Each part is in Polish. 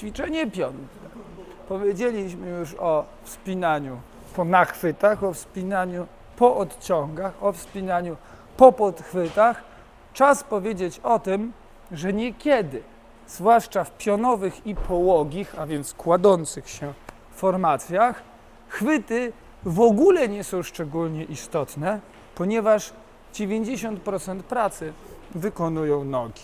Ćwiczenie piąte. Powiedzieliśmy już o wspinaniu po nachwytach, o wspinaniu po odciągach, o wspinaniu po podchwytach. Czas powiedzieć o tym, że niekiedy, zwłaszcza w pionowych i połogich, a więc kładących się formacjach, chwyty w ogóle nie są szczególnie istotne, ponieważ 90% pracy wykonują nogi.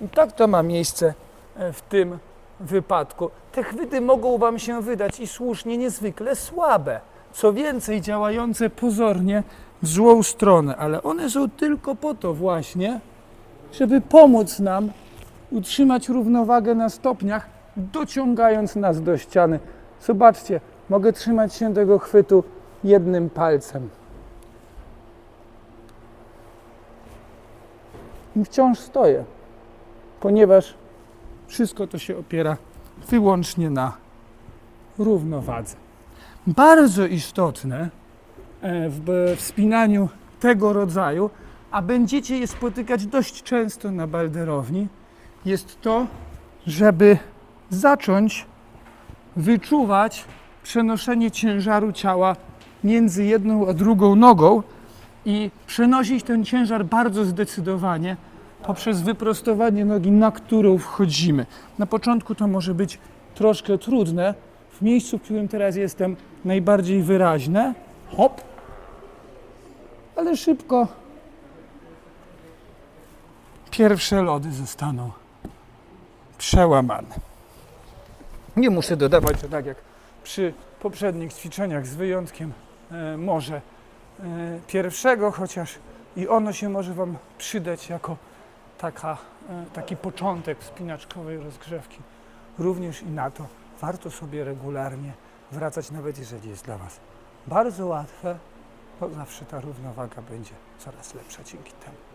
I tak to ma miejsce w tym wypadku. Te chwyty mogą Wam się wydać i słusznie niezwykle słabe. Co więcej, działające pozornie w złą stronę, ale one są tylko po to właśnie, żeby pomóc nam utrzymać równowagę na stopniach, dociągając nas do ściany. Zobaczcie, mogę trzymać się tego chwytu jednym palcem. I wciąż stoję, ponieważ wszystko to się opiera wyłącznie na równowadze. Bardzo istotne e, w wspinaniu tego rodzaju, a będziecie je spotykać dość często na balderowni, jest to, żeby zacząć wyczuwać przenoszenie ciężaru ciała między jedną a drugą nogą i przenosić ten ciężar bardzo zdecydowanie poprzez wyprostowanie nogi, na którą wchodzimy. Na początku to może być troszkę trudne. W miejscu, w którym teraz jestem, najbardziej wyraźne. Hop. Ale szybko pierwsze lody zostaną przełamane. Nie muszę dodawać, że tak jak przy poprzednich ćwiczeniach, z wyjątkiem e, może e, pierwszego, chociaż i ono się może Wam przydać jako taka, e, taki początek wspinaczkowej rozgrzewki. Również i na to warto sobie regularnie wracać, nawet jeżeli jest dla Was bardzo łatwe, bo zawsze ta równowaga będzie coraz lepsza dzięki temu.